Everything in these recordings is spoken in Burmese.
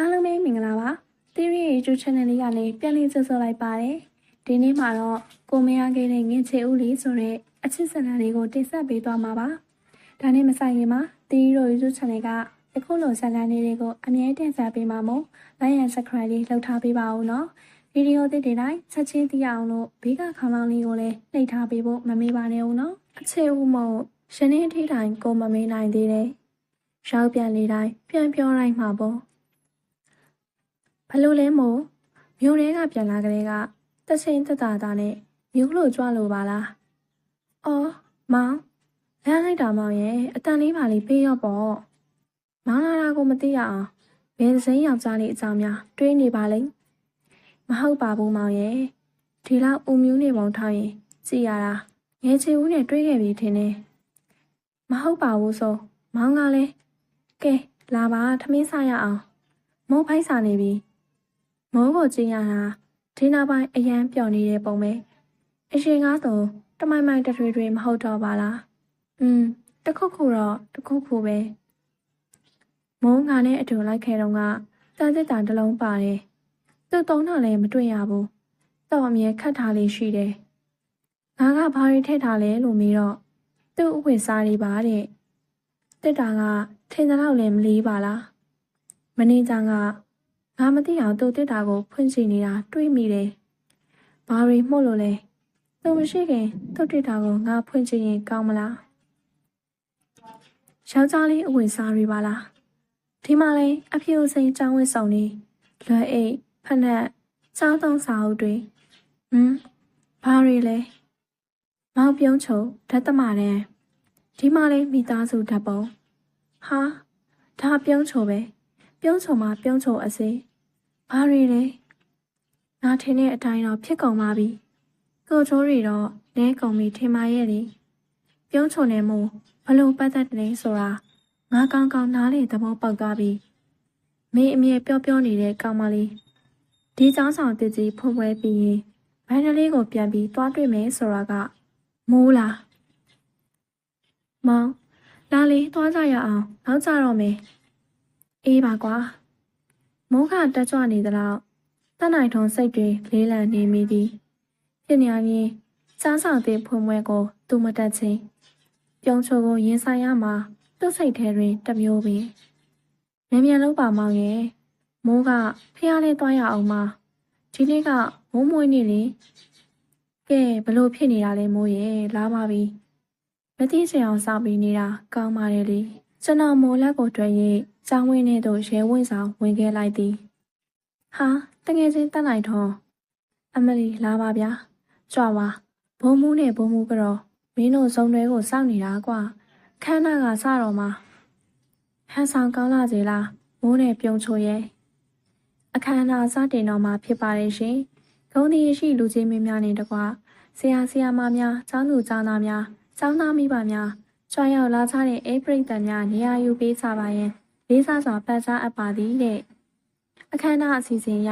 အားလုံးပဲမင်္ဂလာပါ။ Theory YouTube Channel လေးကလည်းပြန်လည်ဆက်ဆက်လိုက်ပါတယ်။ဒီနေ့မှာတော့ကိုမရခဲ့တဲ့ငင်ချေဦးလေးဆိုတဲ့အချစ်စံလေးကိုတင်ဆက်ပေးသွားမှာပါ။ဒါနဲ့မဆိုင်ခင်မှာ Theory YouTube Channel ကအခုလိုဇာတ်လမ်းလေးတွေကိုအမြဲတမ်းဆက်ပေးမှာမို့ Like and Subscribe လေးလုပ်ထားပေးပါဦးနော်။ဗီဒီယိုသစ်တွေတိုင်းချက်ချင်းသိရအောင်လို့ဘေးကခေါင်းလောင်းလေးကိုလည်းနှိပ်ထားပေးဖို့မမေ့ပါနဲ့ဦးနော်။အချစ်ဦးမို့ရှင်းနေထိတိုင်းကိုမမေ့နိုင်သေးတယ်။ရောက်ပြန်လေတိုင်းပြန်ပြောလိုက်မှာပေါ့။ ဘလို့လဲမို့မြို့ထဲကပြန်လာကလေးကတချင်းတတတာနဲ့မြို့လို့ကြွလို့ပါလား။အော်မောင်လမ်းလိုက်တာမောင်ရဲ့အတန်လေးပါလေးပေးရော့ပေါ့။မောင်လာတာကိုမသိရအောင်ဘယ်စိမ်းယောက်ျားလေးအကြောင်းများတွေးနေပါလိမ့်။မဟုတ်ပါဘူးမောင်ရဲ့ဒီလောက်အုံမျိုးနေပုံထားရင်ကြည်ရတာငယ်ချီဦးနဲ့တွေးခဲ့ပြီထင်တယ်။မဟုတ်ပါဘူးဆိုမောင်ကလည်းကဲလာပါထမင်းစားရအောင်မုံဖိုက်စားနေပြီ။ မိုးကိုကြည့်ရတာဒီနောက်ပိုင်းအရန်ပျော်နေတဲ့ပုံပဲအရှင်ကားဆိုတမိုင်မိုင်တထွေထွေမဟုတ်တော့ပါလားอืมတခုခုတော့တခုခုပဲမိုးငါနဲ့အတူလိုက်ခဲ့တော့ကတန်စစ်တာတစ်လုံးပါတယ်သူ့တုံးတော့လည်းမတွေ့ရဘူးတော့အမြဲခတ်ထားလေးရှိတယ်ငါကဘာတွေထည့်ထားလဲလို့မေးတော့သူ့ဥဝင်စားတွေပါတဲ့တစ်တာကထင်တဲ့လောက်လည်းမလေးပါလားမင်းကြက ငါမသိအောင်သူ့တစ်တာကိုဖွင့်ချနေတာတွေးမိတယ်။ဘာတွေမှုတ်လို့လဲ။သူမရှိခင်သူ့တစ်တာကိုငါဖွင့်ချရင်ကောင်းမလား။ယောက်ျားလေးအဝင်စားတွေပါလား။ဒီမှာလဲအဖြူစိန်ចောင်းဝစ်ဆောင်နေလွယ်အိတ်ဖက်နှက်စားသုံးစာအုပ်တွေဟမ်ဘာတွေလဲ။မောက်ပြုံးချုံဓာတ်သမတဲ့ဒီမှာလဲမိသားစုဓာတ်ပုံဟာဒါပြုံးချုံပဲ။ပြုံးချုံမှာပြုံးချုံအစေး ဘာတွေလဲနားထင်တဲ့အတိုင်းတော့ဖြစ်ကုန်ပါပြီကိုချိုးတွေတော့နဲကုန်ပြီထင်ပါရဲ့လေပြုံးချုံနေမှုဘလို့ပတ်သက်တယ်ဆိုတာငါကောင်းကောင်းနားလေသဘောပေါက်သွားပြီမင်းအမြဲပြောပြောနေတဲ့ကောင်မလေးဒီចောင်းဆောင်တကြီးဖွင့်ပွဲပြီးရင်မန္တလေးကိုပြန်ပြီးသွားတွေ့မယ်ဆိုတာကမိုးလားမောင်ဒါလေးသွားကြရအောင်နောက်ကြတော့မယ်အေးပါကွာ မိုးကတက်ကြွနေသလောက်တတ်နိုင်ထုံစိတ်တွေလေးလံနေမိသည်ဖြစ်နေရင်စားဆောင်တဲ့ဖွင့်ပွဲကို သူမတက်ချင်းပြုံးချိုကိုရင်ဆိုင်ရမှာသူ့စိတ်ထဲတွင်တစ်မျိုးပင်မြန်မြန်လုံးပါမောင်ရဲ့မိုးကဖျားလေးသွားရအောင်မဒီနေ့ကမိုးမွေးနေလေကဲဘလို့ဖြစ်နေတာလဲမိုးရဲ့လာပါပြီမသိချင်အောင်စောင့်ပြီးနေတာကောင်းပါတယ်လေကျွန်တော်မိုးလက်ကိုတွေ့ရင် ကျောင်းဝင်းထဲသို့ရဲဝင်းဆောင်ဝင်ခဲ့လိုက်သည်ဟာတငယ်ချင်းတက်လိုက်တော့အမလီလာပါဗျာကြွပါဘုံမူးနဲ့ဘုံမူးကတော့မင်းတို့ဇုံတွေကိုစောင့်နေတာကွာခန်းနာကစတော့မှာဟန်ဆောင်ကောင်းလာစေလားမိုးနဲ့ပြုံးချိုရဲ့အခမ်းအနားစတင်တော့မှာဖြစ်ပါတယ်ရှင်ဂုံဒီရှိလူချင်းမင်းများနဲ့တကွာဆရာဆရာမများကျောင်းသူကျောင်းသားများကျောင်းသားမိဘများကြွားရောက်လာကြတဲ့အေးပရိသတ်များနေရာယူပေးကြပါရင် လေးစားစွာပတ်စားအပ်ပါသည်တဲ့အခမ်းအနားအစီအစဉ်ရ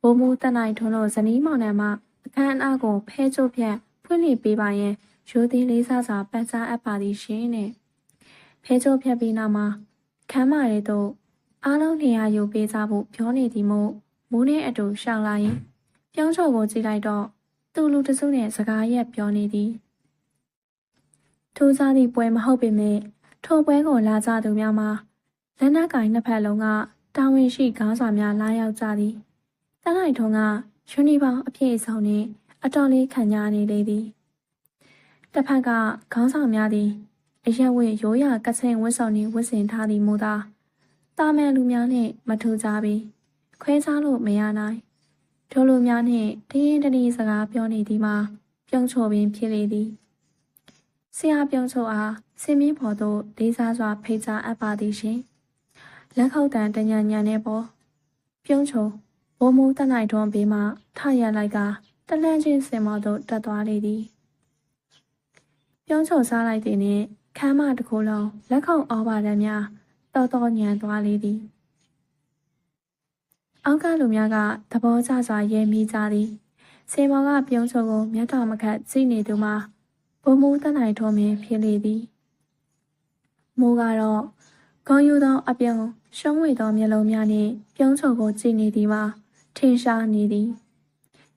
ဘိုးမူးတက်နိုင်ထွန်းတို့ဇနီးမောင်နှံမှအခမ်းအနားကိုဖဲကျုပ်ဖြတ်ဖွင့်လှစ်ပေးပါရင်ရိုသည်လေးစားစွာပတ်စားအပ်ပါသည်ရှင်တဲ့ဖဲကျုပ်ဖြတ်ပြီးနောက်မှာခမ်းမရဲတို့အားလုံးနေရာယူပေးကြဖို့ပြောနေသည်မို့မိုးနဲ့အတူရှောင်းလာရင်ပြောင်းချော်ကိုကြည့်လိုက်တော့သူ့လူတစုနဲ့စကားရက်ပြောနေသည်ထူးခြားသည့်ပွဲမဟုတ်ပေမဲ့ထိုပွဲကိုလာကြသူများမှာ လက်နက်ကင်နှစ်ဖက်လုံးကတာဝန်ရှိခေါင်းဆောင်များလာရောက်ကြသည်တလိုက်ထုံးကယူနီဖောင်းအပြည့်အစုံနှင့်အတော်လေးခံကြနေလေသည်တစ်ဖက်ကခေါင်းဆောင်များသည်အရက်ဝဲရိုးရာကချင်းဝတ်ဆောင်နှင့်ဝတ်ဆင်ထားသည်မို့သာတာမန်လူများနှင့်မထူကြပြီခွဲခြားလို့မရနိုင်ထိုလူများနှင့်တရင်တည်းစကားပြောနေသည်မှာပြုံးချိုပင်ဖြစ်လေသည်ဆရာပြုံးချိုအားစင်မင်းဖော်သို့လေးစားစွာဖိတ်ကြားအပ်ပါသည်ရှင် လက်ခုပ်တန်တညာညာနဲ့ပေါ်ပြုံးချုံဘိုးမူးတနိုင်ထွန်းဘေးမှထရလိုက်ကတလန့်ချင်းစင်မော်သို့တက်သွားလေသည်ပြုံးချုံစားလိုက်တဲ့နှင့်ခမ်းမတစ်ခုလုံးလက်ခုပ်အောပါတမ်းများတော်တော်ညံသွားလေသည်အောက်ကလူများကသဘောကျစွာရဲမိကြသည်စင်မော်ကပြုံးချုံကိုမျက်တော်မခတ်ကြည့်နေသူမှာဘိုးမူးတနိုင်ထွန်းပင်ဖြစ်လေသည်မိုးကတော့ ဂုံယူသောအပြုံရှုံးဝေသောမျက်လုံးများနှင့်ပြုံးချုံကိုကြည့်နေသည်မှာထင်ရှားနေသည်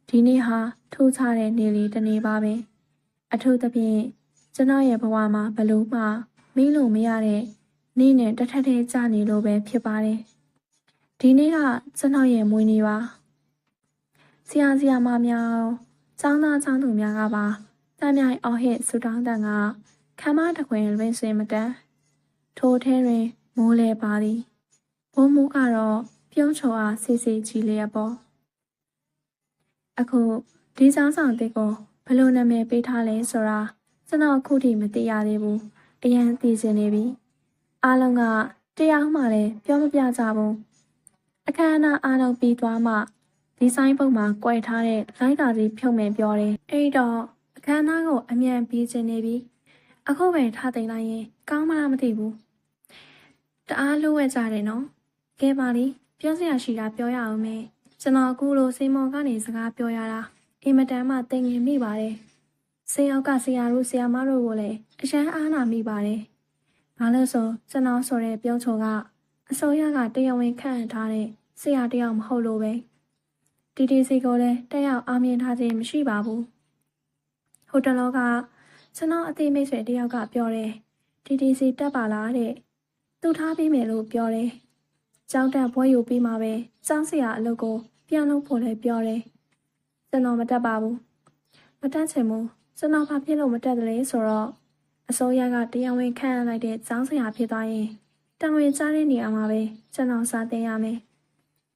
ဒီနေ့ဟာထူးခြားတဲ့နေ့လေးတစ်နေ့ပါပဲအထူးသဖြင့်ကျွန်တော်ရဲ့ဘဝမှာဘလို့မှမင်းလို့မရတဲ့နေ့နဲ့တစ်ထက်တည်းကြာနေလို့ပဲဖြစ်ပါတယ်ဒီနေ့ကကျွန်တော်ရဲ့မွေးနေ့ပါဆရာဆရာမများကျောင်းသားကျောင်းသူများကပါတမ်းမြိုင်အော်ဟစ်ဆူတောင်းတန်ကခမ်းမတစ်ခွင်လွင်စင်မတန်ထိုထဲတွင် မိုးလဲပါသည်ဘိုးမူကတော့ပြုံးချုံအားစီစီကြည်လျက်ပေါ့အခုဒီကျောင်းဆောင်တစ်ကိုဘယ်လိုနာမည်ပေးထားလဲဆိုတာကျွန်တော်အခုထိမသိရသေးဘူးအရင်သိချင်နေပြီအားလုံးကတရားမှလည်းပြောမပြကြဘူးအခမ်းအနားအားလုံးပြီးသွားမှဒီဆိုင်ပုံမှာကြွယ်ထားတဲ့လိုက်တာကြီးဖြုံမယ်ပြောတယ်အဲ့တော့အခမ်းအနားကိုအမြန်ပြီးချင်နေပြီအခုပဲထားသိမ်းလိုက်ရင်ကောင်းမလားမသိဘူး တအားလိုဝဲကြတယ်နော်ကဲပါလီပြောစရာရှိတာပြောရအောင်မေကျွန်တော်အခုလိုစိန်မော်ကနေစကားပြောရတာအင်မတန်မှတိမ်ငင်မိပါတယ်ဆေးရောက်ကဆရာတို့ဆရာမတို့ကိုလည်းအရှမ်းအားနာမိပါတယ်ဘာလို့ဆိုကျွန်တော်ဆိုတဲ့ပြောချုံကအစိုးရကတရားဝင်ခန့်အပ်ထားတဲ့ဆရာတယောက်မဟုတ်လို့ပဲတီတီစီကိုလည်းတက်ရောက်အားမြင်ထားခြင်းမရှိပါဘူးဟိုတလောကကျွန်တော်အသေးမိတ်ဆွေတယောက်ကပြောတယ်တီတီစီတက်ပါလားတဲ့ သူထားပေးမယ်လို့ပြောတယ်ကျောင်းတက်ဘွဲယူပြီးမှပဲကျောင်းဆရာအလုပ်ကိုပြန်လုပ်ဖို့လည်းပြောတယ်ကျွန်တော်မတက်ပါဘူးမတက်ချင်ဘူးကျွန်တော်ဘာဖြစ်လို့မတက်တယ်လဲဆိုတော့အစိုးရကတရားဝင်ခန့်အပ်လိုက်တဲ့ကျောင်းဆရာဖြစ်သွားရင်တာဝန်ကျတဲ့နေရာမှာပဲကျွန်တော်စာသင်ရမယ်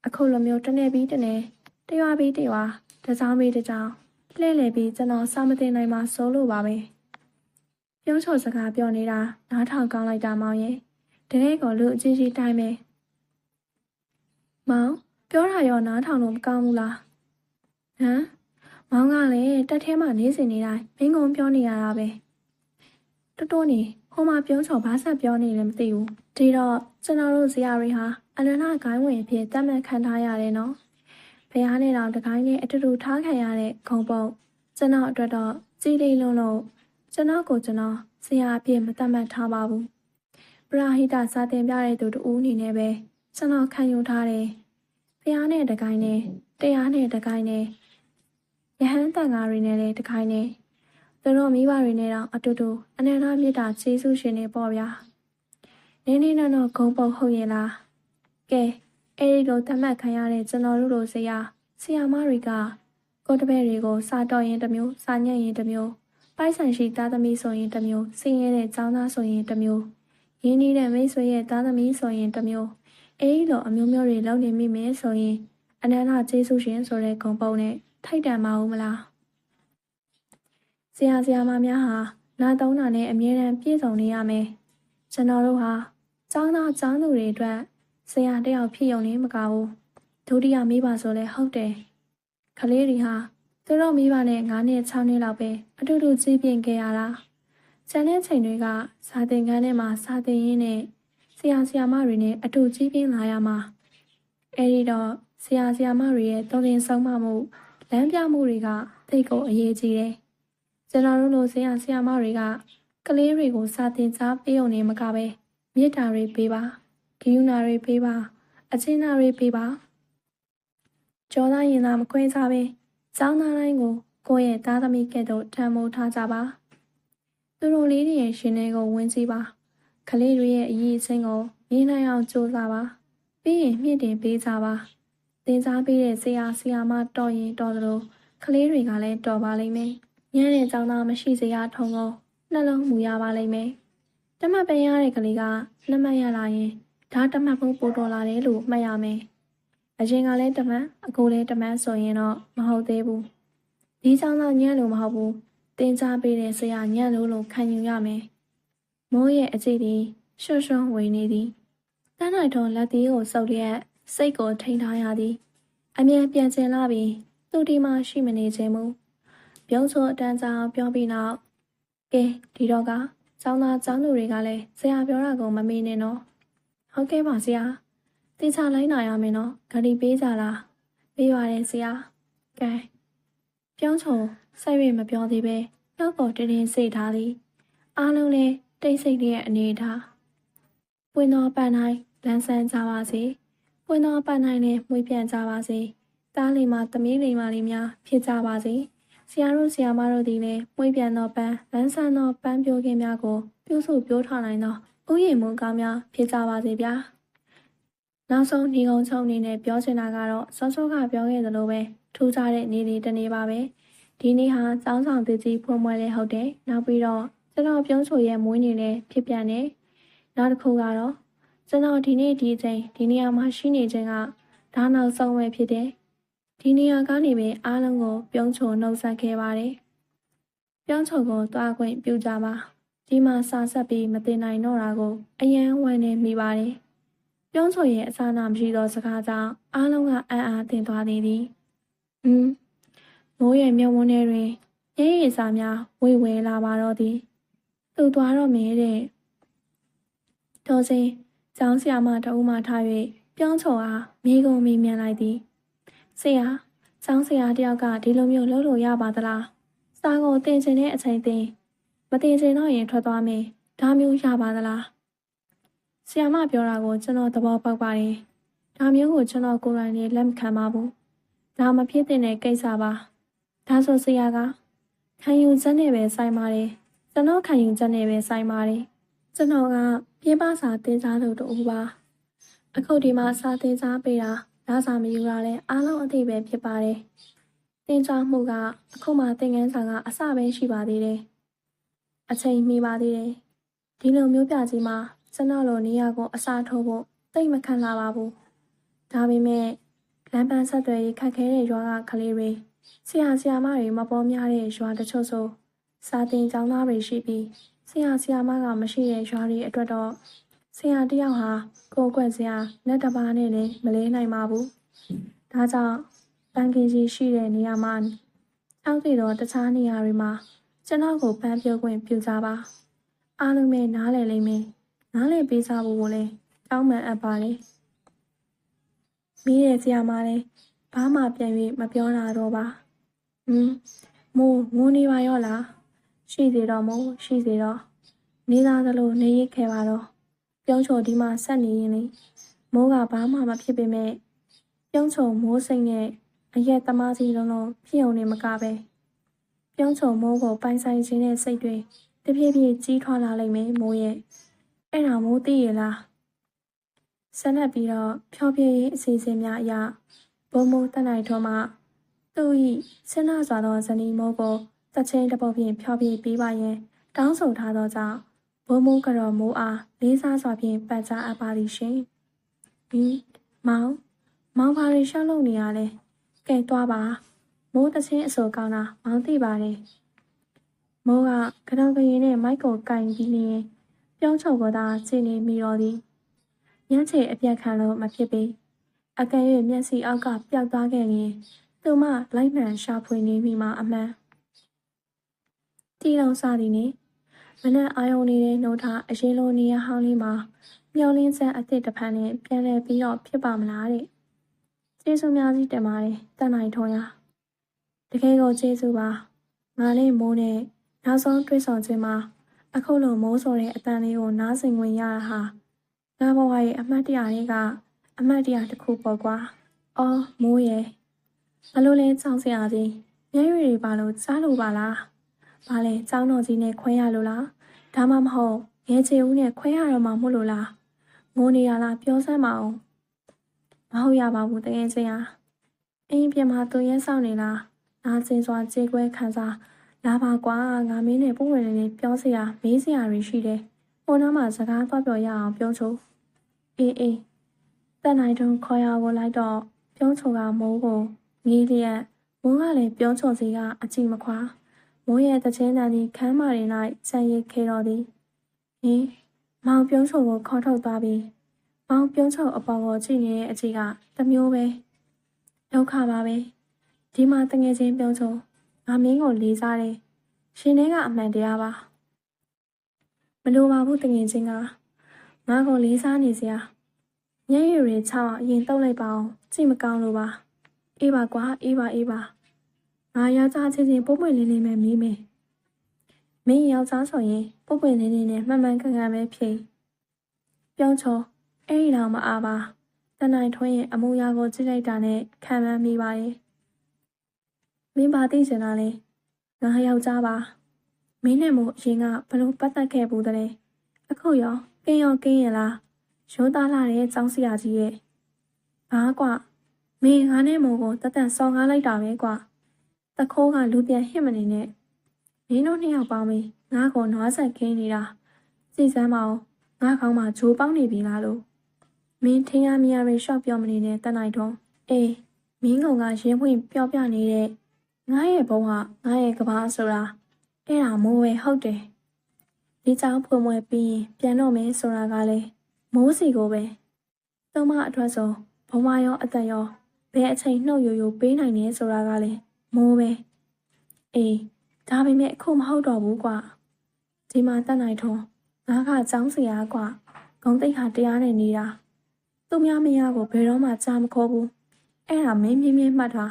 အခုလိုမျိုးတစ်နေ့ပြီးတစ်နေ့တရွာပြီးတရွာတစ်ချောင်းပြီးတစ်ချောင်းလှည့်လည်ပြီးကျွန်တော်စာမတင်နိုင်မှစိုးလို့ပါပဲပြုံးချုံစကားပြောနေတာနားထောင်ကောင်းလိုက်တာမောင်ရဲ့ တကယ်ကိုလူအကြီးကြီးတိုင်းပဲမောင်ပြောတာရောနားထောင်လို့မကောင်းဘူးလားဟမ်မောင်ကလည်းတက်ထဲမှာနေစင်နေတိုင်းမင်းကုံပြောနေရတာပဲတိုးတိုးနေဟိုမှာပြုံးချုံဘာဆက်ပြောနေလဲမသိဘူးဒီတော့ကျွန်တော်တို့ဇရာတွေဟာအလနာဂိုင်းဝင်အဖြစ်တတ်မှတ်ခံထားရတယ်နော်ဖះနဲ့တော့တကိုင်းနဲ့အတူတူထားခံရတဲ့ခုံပုံကျွန်တော်အတွက်တော့ကြည်လေးလုံးလို့ကျွန်တော်ကိုကျွန်တော်ဆရာအဖြစ်မတတ်မှတ်ထားပါဘူး ပရာဟိတစာတင်ပြတဲ့သူတူအနေနဲ့ပဲကျွန်တော်ခံယူထားတယ်ဖះနဲ့တကိုင်းနဲ့တရားနဲ့တကိုင်းနဲ့ယဟန်တန်ဃာတွေနဲ့လည်းတကိုင်းနဲ့သူတို့မိဘတွေနဲ့တော့အတူတူအနန္တမြတ်တာခြေဆုရှင်နေပေါ့ဗျာနင်းနေတော့ဂုံပုတ်ဟုတ်ရဲ့လားကဲအဲ့ဒီလိုတတ်မှတ်ခံရတဲ့ကျွန်တော်တို့လိုဆရာဆရာမတွေကကိုတပည့်တွေကိုစာတော်ရင်တစ်မျိုးစာညက်ရင်တစ်မျိုးပိုက်ဆံရှိသားသမီးဆိုရင်တစ်မျိုးဆင်းရဲတဲ့ចောင်းသားဆိုရင်တစ်မျိုး ရင်းနှီးတဲ့မိတ်ဆွေရဲ့သားသမီးဆိုရင်တစ်မျိုးအဲ့ဒီလိုအမျိုးမျိုးတွေလုပ်နေမိမယ်ဆိုရင်အနန္တကျေးဇူးရှင်ဆိုတဲ့ဂုံပုံနဲ့ထိုက်တန်မအောင်မလားဆရာဆရာမများဟာနာသုံးတာနဲ့အမြဲတမ်းပြည့်စုံနေရမယ်ကျွန်တော်တို့ဟာចောင်းသားចောင်းသူတွေအတွက်ဆရာတယောက်ဖြစ်ုံနဲ့မကဘူးဒုတိယမိဘဆိုလဲဟုတ်တယ်ကလေးတွေဟာသူတို့မိဘနဲ့9နှစ်6နှစ်လောက်ပဲအတူတူကြီးပြင်းခဲ့ရတာ ကျန်တဲ့ချိန်တွေကစာသင်ခန်းထဲမှာစာသင်ရင်းနဲ့ဆရာဆရာမတွေနဲ့အတူကြီးပြင်းလာရမှာအဲဒီတော့ဆရာဆရာမတွေရဲ့တော်ရင်ဆုံးမမှုလမ်းပြမှုတွေကသိကိုအရေးကြီးတယ်ကျွန်တော်တို့လိုဆရာဆရာမတွေကကလေးတွေကိုစာသင်ကြားပေးုံနဲ့မကပဲမေတ္တာတွေပေးပါဂိယူနာတွေပေးပါအချင်းနာတွေပေးပါကြောသားရင်သာမခွဲစားပဲကျောင်းသားတိုင်းကိုကိုယ့်ရဲ့သားသမီးကဲ့သို့တန်ဖိုးထားကြပါ သူတို့လေးတွေရဲ့ရှင်တွေကိုဝင်ကြည့်ပါကလေးတွေရဲ့အရေးအချင်းကိုမြင်နိုင်အောင်ကြိုးစားပါပြီးရင်မြင့်တင်ပေးကြပါသင်ကြားပေးတဲ့ဆရာဆရာမတော်ရင်တော်သလိုကလေးတွေကလည်းတော်ပါလိမ့်မယ်ညံ့တဲ့ကျောင်းသားမရှိစရာထုံကုန်နှလုံးမူရပါလိမ့်မယ်တမတ်ပင်ရတဲ့ကလေးကလက်မှတ်ရလာရင်ဒါတမတ်ဖို့ပို့တော်လာတယ်လို့မှတ်ရမယ်အရင်ကလည်းတမတ်အခုလည်းတမတ်ဆိုရင်တော့မဟုတ်သေးဘူးဒီကြောင့်တော့ညံ့လို့မဟုတ်ဘူး တင်ကြားပေးတဲ့ဆရာညံ့လို့လို့ခံယူရမယ်မိုးရဲ့အကြည့်ဒီရွှွှွှဝေနေသည်တန်းနိုင်ထုံလက်သေးကိုစုပ်လျက်စိတ်ကိုထိန်ထားရသည်အမြဲပြန်ကျင်လာပြီးသူဒီမှာရှိမနေခြင်းမူပြုံးချိုအတန်းကြောင်ပြောပြီးနောက်ကဲဒီတော့ကကျောင်းသားကျောင်းသူတွေကလည်းဆရာပြောတာကိုမမေ့နဲ့နော်ဟုတ်ကဲ့ပါဆရာတေချာလိုက်နာရမယ်နော်ဂရီပေးကြလားပေးပါတယ်ဆရာကဲ ပြုံးချုံစိတ်ရမပြောသေးပဲနောက်ပေါ်တင်းတင်းစိတ်ထားသည်အားလုံးလည်းတိတ်ဆိတ်တဲ့အနေထားပွင့်သောပန်းတိုင်းလန်းဆန်းကြပါစေပွင့်သောပန်းတိုင်းနဲ့မွေးပြန်ကြပါစေတားလီမှာသမီးလိမ္မာလေးများဖြစ်ကြပါစေဆရာတို့ဆရာမတို့သည်လည်းမွေးပြန်သောပန်းလန်းဆန်းသောပန်းပြိုးခင်းများကိုပြုစုပြောထားနိုင်သောဥယျာဉ်မုံကောင်းများဖြစ်ကြပါစေဗျာ နောက်ဆုံးညီကုန်းချုပ်အနေနဲ့ပြောချင်တာကတော့စောစောကပြောခဲ့သလိုပဲထူးခြားတဲ့နေ့လေးတစ်နေ့ပါပဲဒီနေ့ဟာကျောင်းဆောင်တကြီးဖွင့်ပွဲလေးဟုတ်တယ်နောက်ပြီးတော့ကျွန်တော်ပြုံးချိုရဲ့မွေးနေ့လေးဖြစ်ပြန်တယ်နောက်တစ်ခုကတော့ကျွန်တော်ဒီနေ့ဒီအချိန်ဒီနေရာမှာရှိနေခြင်းကဒါနောက်ဆုံးပဲဖြစ်တယ်ဒီနေရာကနေပဲအားလုံးကိုပြုံးချိုနှုတ်ဆက်ခဲ့ပါတယ်ပြုံးချိုကိုတွားခွင့်ပြုကြပါဒီမှာစာဆက်ပြီးမတင်နိုင်တော့တာကိုအယံဝမ်းနေမိပါတယ် ပြုံးချိုရဲ့အစာနာမရှိသောစကားကြောင့်အားလုံးကအံ့အားသင့်သွားသေးသည်ဟွန်းမိုးရဲ့မျက်ဝန်းထဲတွင်ရဲရည်စာများဝေဝဲလာပါတော့သည်သူသွားတော့မယ်တဲ့တော်စင်ကျောင်းဆရာမတအူးမှထား၍ပြုံးချုံအားမိကုံမိမြန်လိုက်သည်ဆရာကျောင်းဆရာတယောက်ကဒီလိုမျိုးလုပ်လို့ရပါသလားစာကိုသင်ချင်တဲ့အချိန်သင်မသင်ချင်တော့ရင်ထွက်သွားမယ်ဒါမျိုးရပါသလား ဆရာမပြောတာကိုကျွန်တော်သဘောပေါက်ပါတယ်ဒါမျိုးကိုကျွန်တော်ကိုယ်တိုင်လည်းလက်မခံပါဘူးဒါမဖြစ်တဲ့ကိစ္စပါဒါဆိုဆရာကခံယူချက်နဲ့ပဲဆိုင်ပါတယ်ကျွန်တော်ခံယူချက်နဲ့ပဲဆိုင်ပါတယ်ကျွန်တော်ကပြပစာတင်စားလို့တူပါအခုဒီမှာစာတင်စားပေးတာဒါစာမယူတာလဲအားလုံးအသိပဲဖြစ်ပါတယ်တင်ကြားမှုကအခုမှသင်ခန်းစာကအစပဲရှိပါသေးတယ်အချိန်မီပါသေးတယ်ဒီလိုမျိုးပြကြီးမှာ ကျွန်တော်လိုနေရာကိုအစားထိုးဖို့တိတ်မခံလာပါဘူးဒါပေမဲ့လမ်းပန်းဆက်သွယ်ရေးခက်ခဲတဲ့ရွာကကလေးတွေဆရာဆရာမတွေမပေါ်များတဲ့ရွာတချို့ဆိုစာတင်ကျောင်းသားတွေရှိပြီးဆရာဆရာမကမရှိတဲ့ရွာတွေအတွက်တော့ဆရာတယောက်ဟာကိုယ်ကွက်ဆရာလက်တစ်ပါးနဲ့လည်းမလေးနိုင်ပါဘူး။ဒါကြောင့်တန်ကင်ကြီးရှိတဲ့နေရာမှာအောက်တည်တော့တခြားနေရာတွေမှာကျွန်တော်ကိုပန်းပြုတ်ခွင့်ပြုကြပါ။အားလုံးပဲနားလည်လိမ့်မယ်။ နားလည်ပေးကြဖို့ကိုလည်းတောင်းပန်အပ်ပါတယ်။မိရဲ့ဆရာမလည်းဘာမှပြန်၍မပြောတာတော့ပါ။ဟွန်းမိုးငိုနေပါရောလား။ရှိသေးတော့မို့ရှိသေးတော့နေသားသလိုနေရခဲ့ပါတော့ပြုံးချိုဒီမှာဆက်နေရင်လေမိုးကဘာမှမဖြစ်ပေမဲ့ပြုံးချိုမိုးစိတ်နဲ့အရက်သမားစီလုံးလုံးဖြစ်ုံနေမကပဲပြုံးချိုမိုးကိုပိုင်ဆိုင်ခြင်းနဲ့စိတ်တွေတဖြည်းဖြည်းကြီးထွားလာလိမ့်မယ်မိုးရဲ့ အဲ့ဒါမိုးသိရလားဆက်လက်ပြီးတော့ဖြောပြရေးအစီအစဉ်များအရဘုံမိုးတက်နိုင်တော်မှာသူ့ဤဆင်းနာစွာသောဇနီးမိုးကိုတချင်းတစ်ပုတ်ဖြင့်ဖြောပြပေးပါရင်တောင်းဆိုထားသောကြောင့်ဘိုးမိုးကတော်မိုးအားလေးစားစွာဖြင့်ပတ်ကြားအပ်ပါသည်ရှင်။ဟင်းမောင်မောင်ဘာတွေရှောက်လုပ်နေရလဲ။ကဲသွားပါမိုးတချင်းအစောကောင်းတာမောင်သိပါတယ်။မိုးကကတောင်ကရင်နဲ့မိုက်ကိုကင်ပြီးနေပြောင်း ချုပ်ကသာခြေနေမိတော်သည်။ညချေအပြက်ခံလို့မဖြစ်ပေ။အကယ်၍မျက်စိအောက်ကပျောက်သွားခဲ့ရင်သူမလိုက်မှန်ရှာဖွေနေမိမှအမှန်။တီလုံးစားသည်နှင့်မနက်အာယုံနေတဲ့နှုတ်ထားအရင်လိုနေရဟောင်းလေးမှာမျောလင်းစံအစ်စ်တစ်ဖက်နဲ့ပြန်လဲပြီးတော့ဖြစ်ပါမလားတဲ့ကျေးဇူးများကြီးတင်ပါတယ်တန်နိုင်ထုံးရတကယ်ကိုကျေးဇူးပါငါလေးမိုးနဲ့နောက်ဆုံးတွေ့ဆုံခြင်းမှာ အခုလိုမိုးဆိုတဲ့အတန်လေးကိုနားဆင်ဝင်ရတာဟာငါဘဝရဲ့အမှတ်တရတွေကအမှတ်တရတစ်ခုပေါ့ကွာအော်မိုးရဲ့ဘလို့လဲကြောက်စရာကြီးမျက်ရည်တွေပါလို့စားလို့ပါလား။ဘာလဲចောင်းတော်ကြီးနဲ့ခွဲရလို့လား။ဒါမှမဟုတ်ငယ်ချေဦးနဲ့ခွဲရတော့မှမို့လို့လား။ငိုနေရလားပြောစမ်းမအောင်။မဟုတ်ရပါဘူးတကယ်ချင်းဟာ။အင်းပြမသူရဲဆောင်နေလား။နာကျင်စွာကြေကွဲခံစား လာပါကွာငါမင်းနဲ့ပုံဝင်နေပြောစရာမေးစရာတွေရှိတယ်။ဟိုနားမှာစကားသွားပြောရအောင်ပြောချို့။အေးအေးတက်နိုင်တုံးခေါ်ရကိုလိုက်တော့ပြုံးချုံကမိုးကိုငေးလျက်မိုးကလည်းပြုံးချုံစီကအကြည့်မခွာ။မိုးရဲ့တခြင်းတန်သည်ခမ်းမာရင်၌ဆန်ရစ်ခဲတော်သည်ဟင်မောင်ပြုံးချုံကိုခေါ်ထုတ်သွားပြီးမောင်ပြုံးချုံအပေါ်ကိုကြည့်နေတဲ့အကြည့်ကတမျိုးပဲဒုက္ခပါပဲဒီမှာတငယ်ချင်းပြုံးချုံ ငါမင်းကိုလေးစားတယ်ရှင်ထဲကအမှန်တရားပါမလိုပါဘူးတငယ်ချင်းကငါကိုလေးစားနေစရာညံ့ရည်တွေချောင်းအရင်တုံးလိုက်ပါအောင်ကြည့်မကောင်းလို့ပါအေးပါကွာအေးပါအေးပါငါယောက်ျားချင်းချင်းပုတ်ပွင့်လေးလေးပဲမီးမယ်မင်းယောက်ျားဆိုရင်ပုတ်ပွင့်လေးလေးနဲ့မှန်မှန်ကန်ကန်ပဲဖြေပြပြုံးချုံအဲ့ဒီတော့မအားပါတနိုင်ထွင်းရဲ့အမူအရာကိုကြည့်လိုက်တာနဲ့ခံမှန်းမိပါရဲ့ မင်းပါသိချင်တာလေငါယောက်ျားပါမင်းနဲ့မို့အရင်ကဘလို့ပတ်သက်ခဲ့ဘူးတဲ့အခုရောကင်းရောကင်းရလားရိုးသားလာတဲ့ចောင်းစရာကြီးရဲ့ဘာကွာမင်းငါနဲ့မို့ကိုတသက်စော်ကားလိုက်တာပဲကွာတခိုးကလူပြန်ဟစ်မနေနဲ့မင်းတို့နှစ်ယောက်ပေါင်းပြီးငါ့ကိုနွားဆက်ခင်းနေတာစီစမ်းမအောင်ငါခေါင်းမှာဂျိုးပေါက်နေပြီလားလို့မင်းထင်းရမရရေရှော့ပြောမနေနဲ့တတ်နိုင်တော့အေးမင်းကောင်ကရင်းဖွင့်ပြောပြနေတဲ့ ငါရဲ့ဘုံကငါရဲ့ကဘာဆိုတာအဲ့ဒါမိုးဝဲဟုတ်တယ်ဒီကြောင်ဖွင့်မွဲပြီးရင်ပြန်တော့မယ်ဆိုတာကလည်းမိုးစီကိုပဲသုံးမအထွက်ဆုံးဘဝရောအသက်ရောဘယ်အချိန်နှုတ်ယိုယိုပေးနိုင်နေဆိုတာကလည်းမိုးပဲအေးဒါပေမဲ့အခုမဟုတ်တော့ဘူးကွာဒီမှာတတ်နိုင်ထုံးငါကចောင်းစရာကွာဂုံတိတ်ဟာတရားနဲ့နေတာသူများမယားကိုဘယ်တော့မှကြားမခေါ်ဘူးအဲ့ဒါမင်းမြင်းမြင်းမှတ်တာ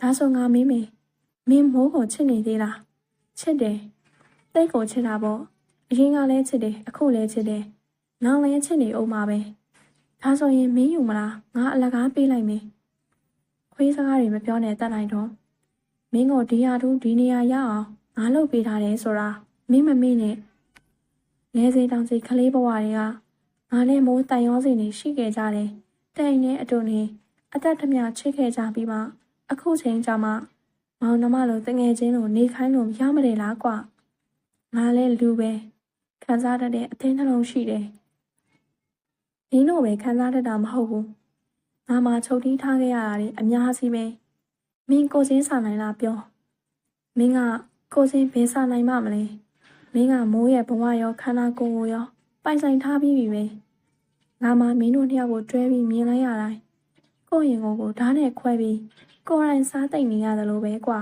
ဒါဆိုငါမင်းမေမင်းမိုးကိုချစ်နေသေးလားချစ်တယ်တိတ်ကိုချစ်တာပေါ့အရင်ကလည်းချစ်တယ်အခုလည်းချစ်တယ်နောက်လည်းချစ်နေအောင်ပါပဲဒါဆိုရင်မင်းယူမလားငါအလကားပေးလိုက်မယ်ခွေးစကားတွေမပြောနဲ့တတ်နိုင်တော့မင်းကိုဒီဟာတူဒီနေရာရအောင်ငါလုပ်ပေးထားတယ်ဆိုတာမင်းမမေ့နဲ့ငယ်စဉ်တောင်စီကလေးဘဝတွေကငါနဲ့မိုးတန်ရောစင်နေရှိခဲ့ကြတယ်တိုင်နဲ့အတူနေအသက်ထမြချစ်ခဲ့ကြပြီးမှ အခုချိန်ကြမှာမောင်နှမလိုတငယ်ချင်းလိုနေခိုင်းလို့ရမတယ်လားကွာငါလည်းလူပဲခံစားတတ်တဲ့အသင်းနှလုံးရှိတယ်နင်းတို့ပဲခံစားတတ်တာမဟုတ်ဘူးငါမှချုပ်တီးထားခဲ့ရတာတွေအများကြီးပဲမင်းကိုချင်းစာနိုင်လားပြောမင်းကကိုချင်းဘယ်စာနိုင်မှမလဲမင်းကမိုးရဲ့ဘဝရောခန္ဓာကိုယ်ကိုရောပိုင်ဆိုင်ထားပြီးပြီပဲငါမှမင်းတို့နှစ်ယောက်ကိုတွဲပြီးမြင်လိုက်ရတိုင်းကိုယ့်ရင်ကိုယ်ကိုဓာတ်နဲ့ခွဲပြီး ကိုယ်တိုင်စားသိမ့်နေရတယ်လို့ပဲကွာ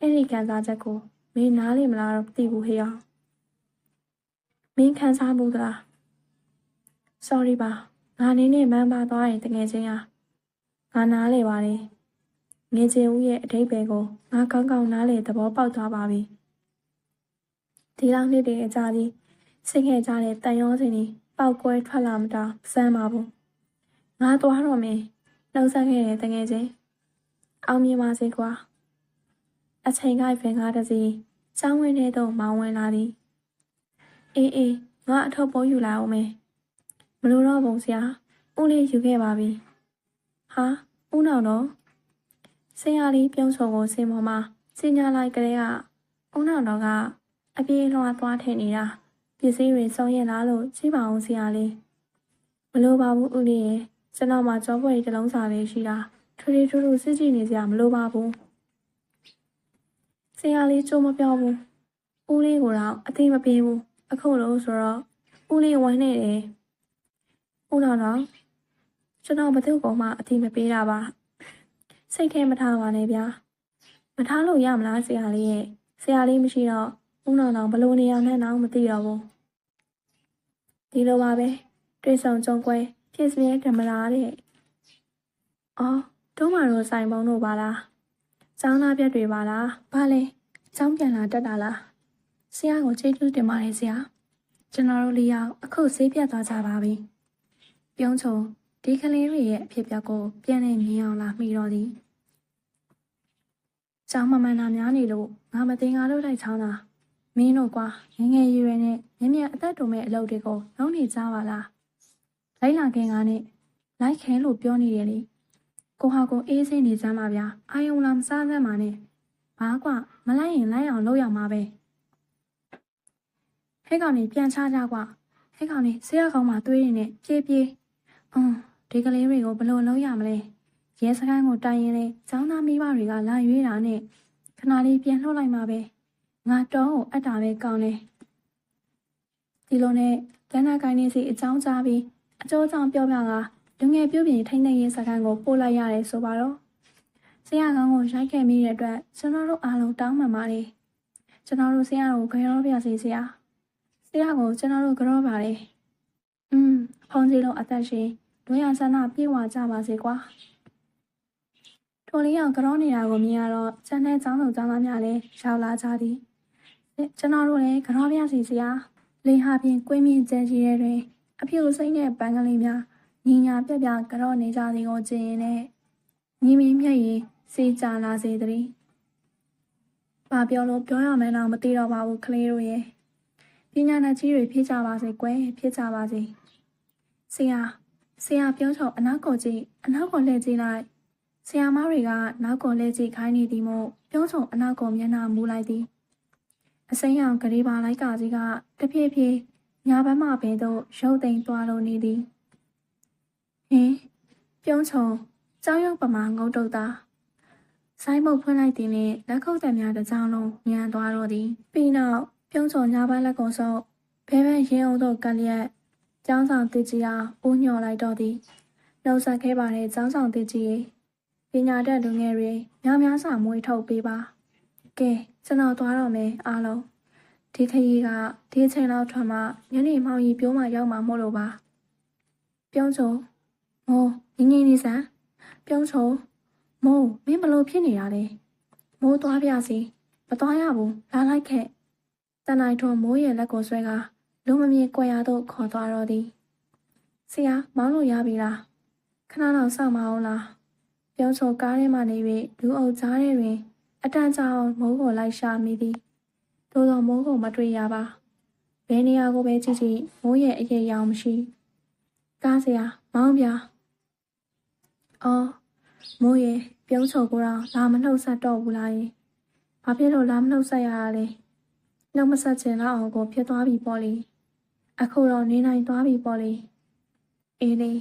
အဲ့ဒီခံစားချက်ကိုမင်းနားလေမလားတော့မသိဘူးဟေ့အောင်မင်းခံစားမှုသလား sorry ပါငါနင်းနဲ့မန်းပါသွားရင်တကယ်ချင်းဟာငါနားလေပါတယ်ငင်းချင်ဦးရဲ့အထိပ္ပယ်ကိုငါကောင်းကောင်းနားလေသဘောပေါက်သွားပါပြီဒီလောက်နှစ်တည်းအကြာကြီးစိတ်ခဲ့ကြတဲ့တန်ရောစင်ကြီးပေါက်ကွဲထွက်လာမတာစမ်းပါဘူးငါသွားတော့မယ်နှုတ်ဆက်ခဲ့တဲ့တကယ်ချင်း အောင်မြင်ပါစေကွာအချိန်ကိုက်ဖင်ကားတစ်စီးចောင်းဝင်းထဲသို့မောင်းဝင်လာသည်အေးအေးငါအထုပ်ပိုးယူလာအောင်မယ်မလို့တော့ဘုံဆရာဦးလေးယူခဲ့ပါပြီဟာဦးနောင်တော့ဆရာလေးပြုံးချုံကိုစင်ပေါ်မှာစင်ညာလိုက်ကလေးကဦးနောင်တော့ကအပြေးလွှားသွားထင်နေတာပစ္စည်းတွေစုံရင်လားလို့ကြည့်ပါအောင်ဆရာလေးမလို့ပါဘူးဦးလေးရဲ့ကျွန်တော်မှကြောပွဲတစ်လုံးစာပဲရှိတာ ထူထူထူထူစစ်ကြည့်နေကြမလို့ပါဘူးဆရာလေးကြိုးမပြောဘူးဦးလေးကိုတော့အသိမပေးဘူးအခုလို့ဆိုတော့ဦးလေးဝမ်းနေတယ်ဦးတော်တော့ကျွန်တော်ဘသူ့ကောင်မှအသိမပေးတာပါစိတ်ထဲမထားပါနဲ့ဗျာမထားလို့ရမလားဆရာလေးရဲ့ဆရာလေးမရှိတော့ဦးတော်တော့ဘလို့နေရာနဲ့တော့မသိတော့ဘူးဒီလိုပါပဲတွေ့ဆုံကြုံကွဲဖြစ်စမြဲဓမ္မလားတဲ့အော် တို့မာတို့ဆိုင်ပုံတို့ပါလား။ကျောင်းသားပြက်တွေပါလား။ဘာလဲ။ကျောင်းပြန်လာတက်တာလား။ဆရာကိုကျေးဇူးတင်ပါတယ်ဆရာ။ကျွန်တော်တို့လေးယောက်အခုဆေးပြတ်သွားကြပါပြီ။ပြုံးချုံဒီကလေးတွေရဲ့အဖြစ်အပျက်ကိုပြန်နေမြင်အောင်လာမိတော့သည်။ကျောင်းမမှန်တာများနေလို့ငါမသိငါတို့လိုက်ချောင်းတာ။မင်းတို့ကွာငငယ်ရွယ်ရွယ်နဲ့မြင်မြင်အသက်တုံမဲ့အလုပ်တွေကိုလုံးနေကြပါလား။လိုက်လာခင်ကနဲ့လိုက်ခဲလို့ပြောနေတယ်လေ။ ကိုဟာကိုအေးစိနေစမ်းပါဗျာအာယုံလာမစားစမ်းပါနဲ့ဘာကွမလိုက်ရင်လိုက်အောင်လုပ်ရမှာပဲဟဲ့ကောင်နေပြန်ချကြကွဟဲ့ကောင်နေဆရာကောင်မှသွေးနေနဲ့ပြေးပြေးအင်းဒီကလေးတွေကိုဘလို့လုပ်ရမလဲရဲစခန်းကိုတိုင်ရင်လေចောင်းသားမိဘတွေကလာရွေးတာနဲ့ခဏလေးပြန်လှုပ်လိုက်မှာပဲငါတောကိုအပ်တာပဲကောင်းတယ်ဒီလိုနဲ့တန်းနာကိုင်းနေစီအကြောင်းကြားပြီးအကျိုးကြောင့်ပြောပြတာ လူငယ်ပြုပြင်ထိမ့်သိမ်းရေးစခန်းကိုပို့လိုက်ရတယ်ဆိုပါတော့ဆရာကောင်းကိုရိုက်ခဲ့မိတဲ့အတွက်ကျွန်တော်တို့အားလုံးတောင်းပန်ပါတယ်ကျွန်တော်တို့ဆရာကိုကြောပြစီဆရာဆရာကိုကျွန်တော်တို့ကြောပါတယ်อืมဖုန်စီလုံးအသက်ရှင်ဒွေရဆန္ဒပြေဝကြပါစေကွာထိုလေးအောင်ကြောနေတာကိုမြင်ရတော့ကျန်တဲ့ចောင်းသူចောင်းသားများလည်းရောက်လာကြသည်ကျွန်တော်တို့လည်းကြောပြစီဆရာလေဟာပြင်ကွင်းမြင့်ကျဲကြီးတဲ့တွင် အဖြူစိမ့်တဲ့ပန်းကလေးများ ညီညာပြက်ပြကြော့နေကြသည်ကိုကြည့်ရင်လည်းညီမီမျက်ရည်စေးကြလာစေသည်။ဘာပြောလို့ပြောရမယ်တော့မသိတော့ပါဘူးကလေးတို့ရဲ့ပညာနဲ့ကြီးတွေဖြစ်ကြပါစေကွယ်ဖြစ်ကြပါစေ။ဆရာဆရာပြောချောအနောက်ကိုကြည့်အနောက်ကိုလှည့်ကြည့်လိုက်ဆရာမတွေကနောက်ကိုလှည့်ကြည့်ခိုင်းနေသည်မို့ပြောချောအနောက်ကိုမျက်နှာမူလိုက်သည်အစိမ်းရောင်ဂရီပါလိုက်ကကြီးကတဖြည်းဖြည်းညာဘက်မှဘဲသို့ရုပ်သိမ်းသွားလိုနေသည် ဟင်ပြုံးချုံကြောက်ရွံ့ပမာငုတ်တုတ်သားဆိုင်မုတ်ဖွင့်လိုက်သည်နှင့်လက်ခုပ်သက်များတစ်ကြောင်းလုံးညံသွားတော့သည်ပြီးနောက်ပြုံးချုံညာဘက်လက်ကိုဆုပ်ဘဲဘဲရင်အောင်သို့ကလျက်ကျောင်းဆောင်တစ်ကြီးအားဦးညှော်လိုက်တော့သည်နှုတ်ဆက်ခဲ့ပါတဲ့ကျောင်းဆောင်တစ်ကြီးရေပညာတတ်လူငယ်တွေများများစွာမွေးထုတ်ပေးပါကဲကျွန်တော်သွားတော့မယ်အားလုံးဒီခရီးကဒီအချိန်လောက်ထွက်မှညနေမှောင်ရီပြိုးမှရောက်မှာမို့လို့ပါပြုံးချုံ မိုးငင်းငင်းလေးစမ်းပြုံးချုံမိုးမင်းဘလို့ဖြစ်နေတာလဲမိုးသွားပြစီမသွားရဘူးလာလိုက်ခဲ့တန်နိုင်ထွန်မိုးရဲ့လက်ကိုဆွဲကလူမမြင်ကြွယ်ရတော့ခေါ်သွားတော့သည်ဆရာမောင်းလို့ရပြီလားခဏတော့စောင့်မအောင်လားပြုံးချုံကားထဲမှနေပြီးလူအုပ်ကြားထဲတွင် အတန်ကြာအောင်မိုးကိုလိုက်ရှာမိသည်သို့သောမိုးကိုမတွေ့ရပါဘယ်နေရာကိုပဲကြည့်ကြည့်မိုးရဲ့အရေးရောင်မရှိကားစရာမောင်းပြ အော်မိုးရဲ့ပြုံးချုံကိုတော့လာမနှုတ်ဆက်တော့ဘူးလားယင်ဘာဖြစ်လို့လာမနှုတ်ဆက်ရတာလဲနှုတ်မဆက်ချင်တော့အောင်ကိုဖြစ်သွားပြီပေါ့လေအခုတော့နေနိုင်သွားပြီပေါ့လေအေးလေ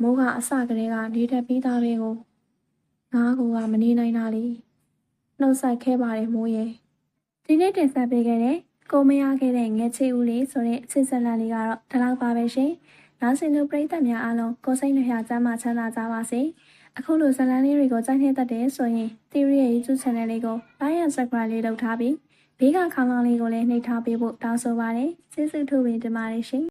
မိုးကအစကတည်းကနေတတ်ပြီးသားပဲကိုငါကမနေနိုင်တာလေနှုတ်ဆက်ခဲ့ပါတယ်မိုးရဲ့ဒီနေ့တင်ဆက်ပေးခဲ့တဲ့ကိုမရခဲ့တဲ့ငယ်ချေဦးလေးဆိုတဲ့အချစ်ဆက်လန်လေးကတော့ဒီလောက်ပါပဲရှင် နောက်ဆင်သူပရိသတ်များအားလုံးကိုစိတ်နှဖျားစမ်းမချမ်းသာကြပါစေအခုလိုဇာတ်လမ်းလေးတွေကိုကြိုက်နေတတ်တယ်ဆိုရင် Theory ရဲ့ YouTube channel လေးကို Like and Subscribe လေးလုပ်ထားပြီးဘေးကခေါင်းလောင်းလေးကိုလည်းနှိပ်ထားပေးဖို့တောင်းဆိုပါရစေကျေးဇူးထူးပင်တင်ပါတယ်ရှင်